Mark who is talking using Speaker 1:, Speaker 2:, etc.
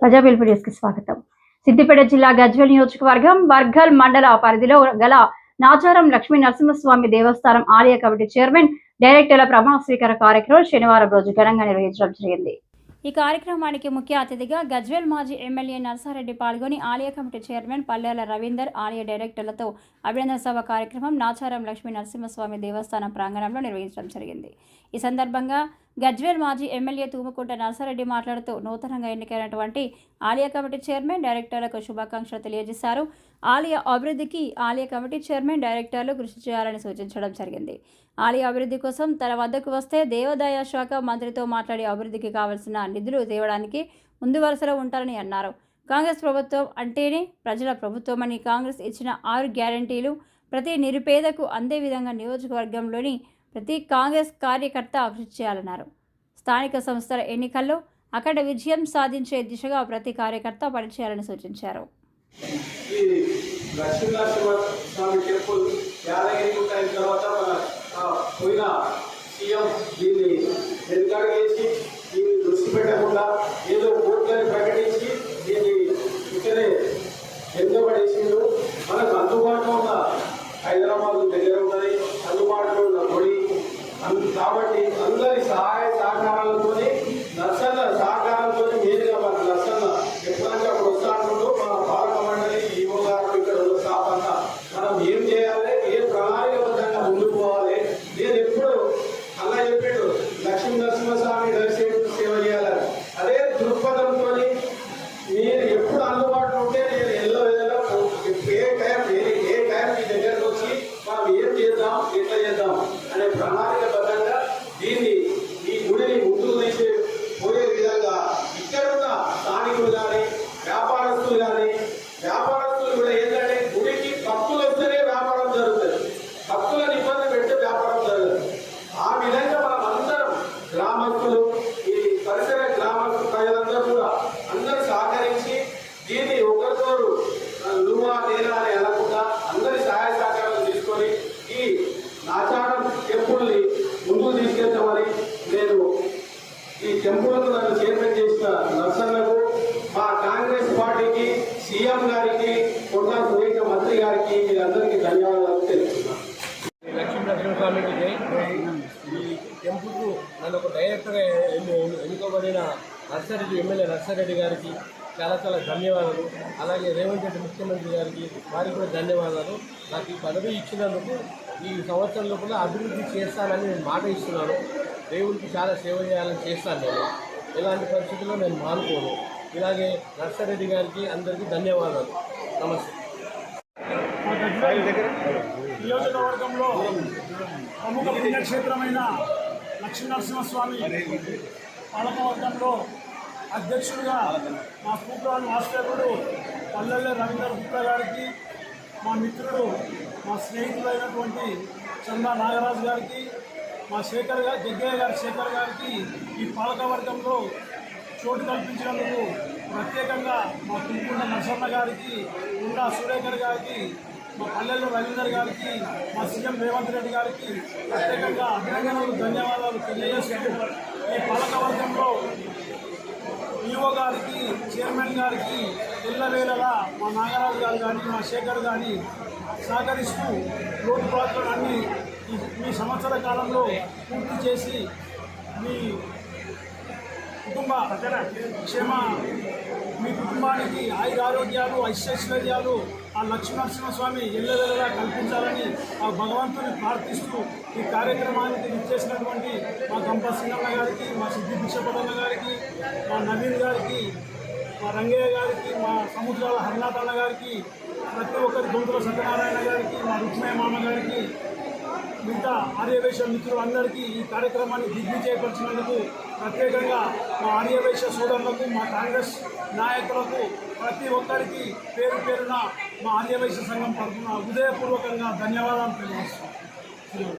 Speaker 1: ప్రజా పిలుపు న్యూస్కి స్వాగతం. సిద్దిపేట జిల్లా గజ్వల్ నియోజకవర్గం బర్గల్ మండల పరిధిలో గల నాచారం లక్ష్మీ నరసింహస్వామి దేవస్థానం ఆలయ కమిటీ చైర్మన్ డైరెక్టర్ల ప్రమాణ స్వీకార కార్యక్రమం శనివారం రోజు ఘనంగా నిర్వహించడం జరిగింది. ఈ కార్యక్రమానికి ముఖ్య అతిథిగా గజ్వేల్ మాజీ ఎమ్మెల్యే నర్సారెడ్డి పాల్గొని ఆలయ కమిటీ చైర్మన్ పల్లెల రవీందర్ ఆలయ డైరెక్టర్లతో అభినందన సభ కార్యక్రమం నాచారం లక్ష్మీ నరసింహస్వామి దేవస్థానం ప్రాంగణంలో నిర్వహించడం జరిగింది. ఈ సందర్భంగా గజ్వేల్ మాజీ ఎమ్మెల్యే తూముకుంట నర్సారెడ్డి మాట్లాడుతూ నూతనంగా ఎన్నికైనటువంటి ఆలయ కమిటీ చైర్మన్ డైరెక్టర్లకు శుభాకాంక్షలు తెలియజేశారు. ఆలయ అభివృద్ధికి ఆలయ కమిటీ చైర్మన్ డైరెక్టర్లు కృషి చేయాలని సూచించడం జరిగింది. ఆలయ అభివృద్ధి కోసం తన వద్దకు వస్తే దేవాదాయ శాఖ మంత్రితో మాట్లాడి అభివృద్ధికి కావలసిన నిధులు తేవడానికి ముందు వరుసలో ఉంటారని అన్నారు. కాంగ్రెస్ ప్రభుత్వం అంటేనే ప్రజల ప్రభుత్వమని కాంగ్రెస్ ఇచ్చిన ఆరు గ్యారంటీలు ప్రతి నిరుపేదకు అందే విధంగా నియోజకవర్గంలోని ప్రతి కాంగ్రెస్ కార్యకర్త కృషి చేయాలన్నారు స్థానిక సంస్థల ఎన్నికల్లో అక్కడ విజయం సాధించే దిశగా ప్రతి కార్యకర్త పనిచేయాలని సూచించారు.
Speaker 2: సీఎం దీన్ని దృష్టి పెట్టకుండా ఏ గారికి కొండ సురేఖ మంత్రి గారికి వీళ్ళందరికీ ధన్యవాదాలు తెలుపుతున్నాను.
Speaker 3: లక్ష్మీ నరసింహస్వామికి ఈ టెంపుల్కు నన్ను ఒక డైరెక్టర్గా ఎన్నుకోబడిన నర్సారెడ్డి ఎమ్మెల్యే నర్సారెడ్డి గారికి చాలా చాలా ధన్యవాదాలు. అలాగే రేవంత్ రెడ్డి ముఖ్యమంత్రి గారికి వారికి కూడా ధన్యవాదాలు. నాకు ఈ పదవి ఇచ్చినందుకు ఈ సంవత్సరం లోపల అభివృద్ధి చేస్తానని నేను మాట ఇస్తున్నాను. దేవుడికి చాలా సేవ చేయాలని చేస్తాను నేను. ఎలాంటి పరిస్థితుల్లో నేను మానుకోను. ఇలాగే నర్సారెడ్డి గారికి అందరికీ ధన్యవాదాలు. నమస్తే.
Speaker 4: నియోజకవర్గంలో ప్రముఖ పుణ్యక్షేత్రమైన లక్ష్మీనరసింహస్వామి పాలకవర్గంలో అధ్యక్షుడిగా మా సూప్రాన్ మాస్టరుడు పల్లెల్ల రవీంద్ర గుప్తా గారికి మా మిత్రుడు మా స్నేహితులైనటువంటి చందా నాగరాజు గారికి మా శేఖర్ గారు జగ్గయ్య గారి శేఖర్ గారికి ఈ పాలకవర్గంలో చోటు కల్పించినందుకు ప్రత్యేకంగా మా తుంపుండ నరసమ్మ గారికి ఉండా సురేఖర్ గారికి మా పల్లెల్లో రవీందర్ గారికి మా సీఎం రేవంత్ రెడ్డి గారికి ప్రత్యేకంగా అభినందనలు ధన్యవాదాలు తెలియజేస్తూ ఈ పాలకవర్గంలో ఈఓ గారికి చైర్మన్ గారికి ఎల్లవేళలా మా నాగరాజు గారు కానీ మా శేఖర్ కానీ సహకరిస్తూ రోడ్ అన్ని మీ ఈ సంవత్సర కాలంలో పూర్తి చేసి మీ కుటుంబ క్షేమ మీ కుటుంబానికి ఆయుర ఆరోగ్యాలు ఐశ్వర్యాలు ఆ లక్ష్మీనరసింహస్వామి ఎల్లవెల్లగా కల్పించాలని ఆ భగవంతుని ప్రార్థిస్తూ ఈ కార్యక్రమానికి ఇచ్చేసినటువంటి మా గంప సింగన్న గారికి మా సిద్ధి బిషపదన్న గారికి మా నవీన్ గారికి మా రంగయ్య గారికి మా సముద్రాల హరినాథన్న గారికి ప్రతి ఒక్కరి దొంతుల సత్యనారాయణ గారికి మా రుక్మయ్య మామ గారికి మిగతా ఆర్యవేశ మిత్రులందరికీ ఈ కార్యక్రమాన్ని దిగ్విజయపరిచినందుకు ప్రత్యేకంగా మా ఆర్యవేశ సోదరులకు మా కాంగ్రెస్ నాయకులకు ప్రతి ఒక్కరికి పేరు పేరున మా ఆర్యవేశ సంఘం తరఫున హృదయపూర్వకంగా ధన్యవాదాలు తెలియజేస్తున్నాం.